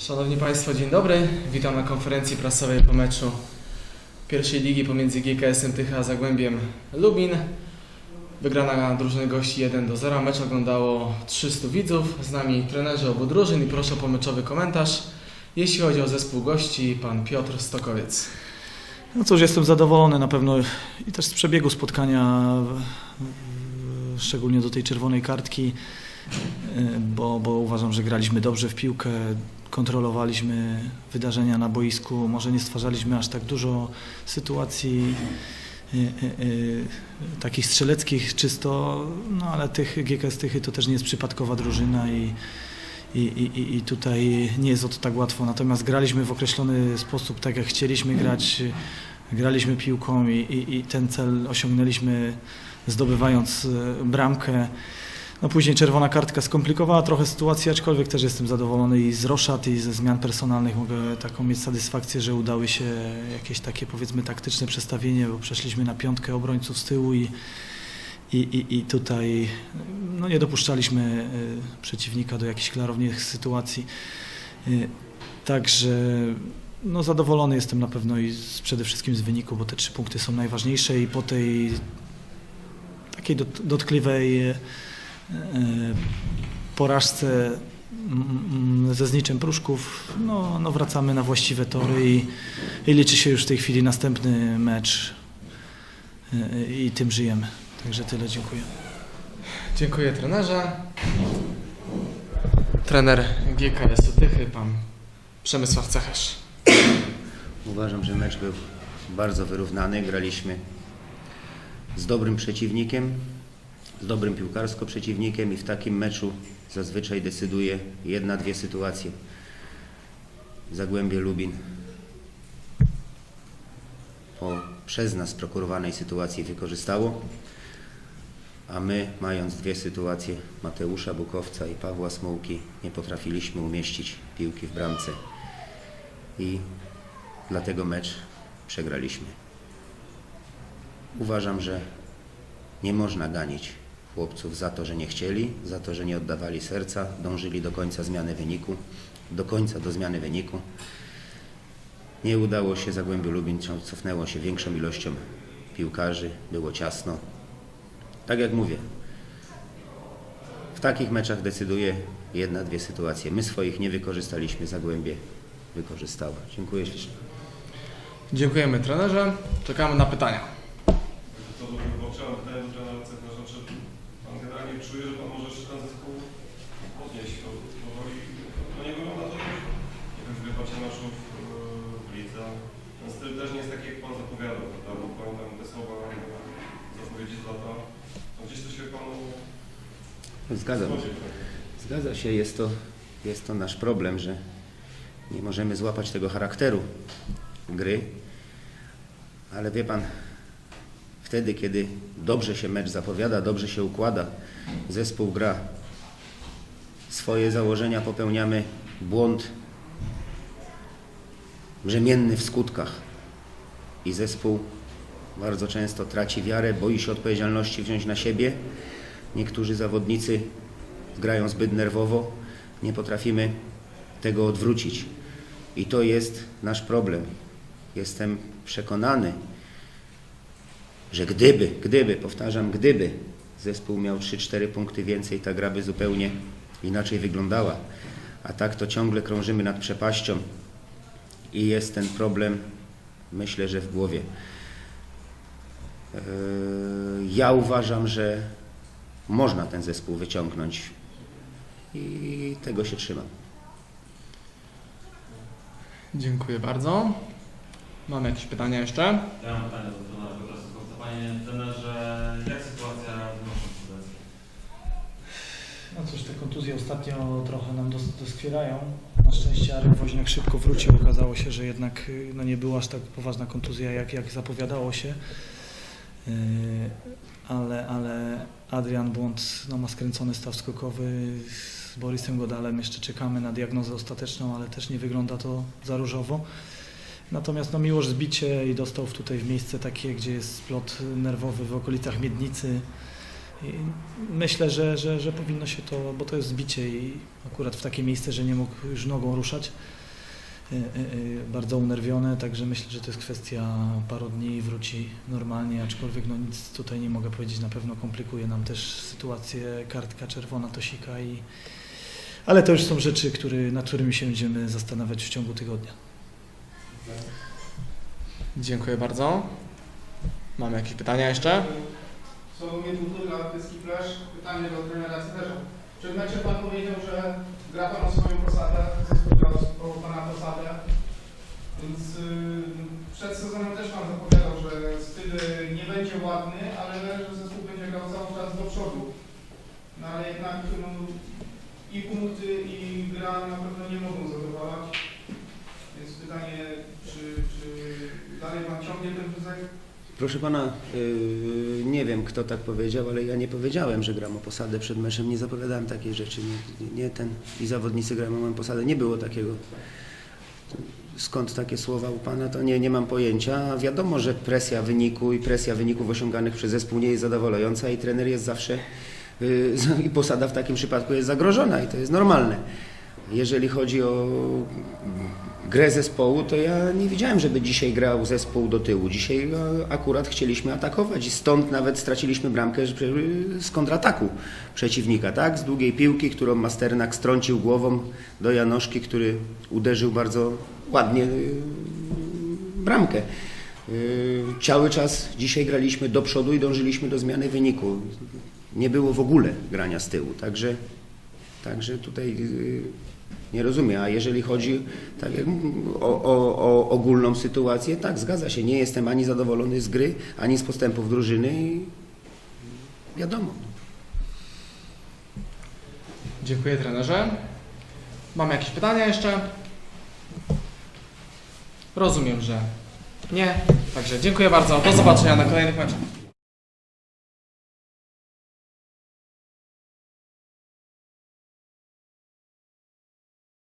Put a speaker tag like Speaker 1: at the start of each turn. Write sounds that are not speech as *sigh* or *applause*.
Speaker 1: Szanowni Państwo, dzień dobry. Witam na konferencji prasowej po meczu pierwszej ligi pomiędzy GKS-em Tycha a Zagłębiem Lubin. Wygrana drużyny gości 1 do 0. Mecz oglądało 300 widzów. Z nami trenerzy obu drużyn i proszę o pomeczowy komentarz. Jeśli chodzi o zespół gości, pan Piotr Stokowiec.
Speaker 2: No cóż, jestem zadowolony na pewno i też z przebiegu spotkania, szczególnie do tej czerwonej kartki, y, bo, bo uważam, że graliśmy dobrze w piłkę, kontrolowaliśmy wydarzenia na boisku, może nie stwarzaliśmy aż tak dużo sytuacji y, y, y, takich strzeleckich czysto, no ale tych GKS Tychy to też nie jest przypadkowa drużyna i i, i, I tutaj nie jest o to tak łatwo. Natomiast graliśmy w określony sposób, tak jak chcieliśmy grać. Graliśmy piłką i, i, i ten cel osiągnęliśmy zdobywając e, bramkę. No później czerwona kartka skomplikowała trochę sytuację, aczkolwiek też jestem zadowolony i z roszad i ze zmian personalnych mogę taką mieć satysfakcję, że udały się jakieś takie powiedzmy taktyczne przestawienie, bo przeszliśmy na piątkę obrońców z tyłu i, i, i, i tutaj no, nie dopuszczaliśmy y, przeciwnika do jakichś klarownych sytuacji. Y, Także no, zadowolony jestem na pewno i z, przede wszystkim z wyniku, bo te trzy punkty są najważniejsze i po tej takiej dot, dotkliwej y, porażce mm, mm, ze zniczem Pruszków, no, no wracamy na właściwe tory i, i liczy się już w tej chwili następny mecz y, i tym żyjemy. Także tyle, dziękuję.
Speaker 1: Dziękuję trenerze. Trener GKS-u Tychy, pan Przemysław Cechesz.
Speaker 3: Uważam, że mecz był bardzo wyrównany. Graliśmy z dobrym przeciwnikiem, z dobrym piłkarsko przeciwnikiem i w takim meczu zazwyczaj decyduje jedna, dwie sytuacje. Zagłębie Lubin po przez nas prokurowanej sytuacji wykorzystało, a my, mając dwie sytuacje Mateusza Bukowca i Pawła Smołki, nie potrafiliśmy umieścić piłki w bramce i dlatego mecz przegraliśmy. Uważam, że nie można ganić chłopców za to, że nie chcieli, za to, że nie oddawali serca, dążyli do końca zmiany wyniku, do końca do zmiany wyniku. Nie udało się Zagłębiu Lubin, cofnęło się większą ilością piłkarzy, było ciasno. Tak jak mówię, w takich meczach decyduje jedna, dwie sytuacje. My swoich nie wykorzystaliśmy, Zagłębie wykorzystało. Dziękuję ślicznie.
Speaker 1: Dziękujemy trenerze. Czekamy na pytania.
Speaker 4: To bo chciałem pytanie do trenera Cechlarza, czy Pan generalnie czuje, że Pan może jeszcze ten zespół podnieść to powoli? To nie wygląda to jak jakoś wygrywacie meczów yy, w lidze. Ten styl też nie jest taki, jak Pan zapowiadał, prawda? Bo pamiętam te słowa e, zapowiedzi z lata. No gdzieś to się Panu
Speaker 3: Zgadzam.
Speaker 4: schodzi.
Speaker 3: Zgadza się, jest to, jest to nasz problem, że nie możemy złapać tego charakteru gry, ale wie Pan, wtedy, kiedy dobrze się mecz zapowiada, dobrze się układa, zespół gra, swoje założenia popełniamy, błąd brzemienny w skutkach i zespół bardzo często traci wiarę, boi się odpowiedzialności wziąć na siebie. Niektórzy zawodnicy grają zbyt nerwowo, nie potrafimy tego odwrócić. I to jest nasz problem. Jestem przekonany, że gdyby, gdyby, powtarzam, gdyby zespół miał 3-4 punkty więcej, ta gra by zupełnie inaczej wyglądała. A tak to ciągle krążymy nad przepaścią i jest ten problem, myślę, że w głowie. Eee, Ja uważam, że można ten zespół wyciągnąć i tego się trzymam.
Speaker 1: Dziękuję bardzo. Mamy jakieś pytania jeszcze?
Speaker 5: Ja mam pytanie do trenera Piotra Sokowca. Panie trenerze, jak sytuacja w naszym?
Speaker 2: No cóż, te kontuzje ostatnio trochę nam dos- doskwierają. Na szczęście Arek Woźniak szybko wrócił. Okazało się, że jednak y, no, nie była aż tak poważna kontuzja, jak, jak zapowiadało się. Yy, ale, ale Adrian Błąd no, ma skręcony staw skokowy. Z Borysem Godalem jeszcze czekamy na diagnozę ostateczną, ale też nie wygląda to za różowo. Natomiast no, Miłosz zbicie i dostał tutaj w miejsce takie, gdzie jest splot nerwowy w okolicach miednicy. I myślę, że, że, że powinno się to, bo to jest zbicie i akurat w takie miejsce, że nie mógł już nogą ruszać. Y, y, y, Bardzo unerwione, także myślę, że to jest kwestia paru dni i wróci normalnie, aczkolwiek no nic tutaj nie mogę powiedzieć, na pewno komplikuje nam też sytuację, kartka czerwona to sika i ale to już są rzeczy, który, nad którymi się będziemy zastanawiać w ciągu tygodnia.
Speaker 1: Dziękuję bardzo. Mamy jakieś pytania jeszcze?
Speaker 6: Sławomir Butura, Pyski Flash. Pytanie do trenera Cyterza. Przed meczem Pan powiedział, że gra Pan o swoją posadę, zespół grał o Pana posadę. Więc yy, przed sezonem też Pan zapowiadał, że styl nie będzie ładny, ale że zespół będzie grał cały czas do przodu. No ale jednak no, i punkty, i gra na pewno nie mogą zadowalać. Więc pytanie, czy, czy dalej Pan ciągnie ten wózek?
Speaker 3: Proszę pana, yy, nie wiem kto tak powiedział, ale ja nie powiedziałem, że gram o posadę przed meczem. Nie zapowiadałem takiej rzeczy. Nie, nie ten i zawodnicy grają o posadę. Nie było takiego. Skąd takie słowa u pana, to nie, nie mam pojęcia. Wiadomo, że presja wyniku i presja wyników osiąganych przez zespół nie jest zadowalająca i trener jest zawsze yy, *laughs* i posada w takim przypadku jest zagrożona i to jest normalne. Jeżeli chodzi o grę zespołu, to ja nie widziałem, żeby dzisiaj grał zespół do tyłu. Dzisiaj akurat chcieliśmy atakować i stąd nawet straciliśmy bramkę z kontrataku przeciwnika, tak? Z długiej piłki, którą Masternak strącił głową do Janoszki, który uderzył bardzo ładnie y, bramkę. Y, Cały czas dzisiaj graliśmy do przodu i dążyliśmy do zmiany wyniku. Nie było w ogóle grania z tyłu, także, także tutaj y, nie rozumiem. A jeżeli chodzi tak o, o, o ogólną sytuację, tak, zgadza się. Nie jestem ani zadowolony z gry, ani z postępów drużyny i wiadomo.
Speaker 1: Dziękuję trenerze. Mamy jakieś pytania jeszcze? Rozumiem, że nie. Także dziękuję bardzo. Do zobaczenia na kolejnych meczach.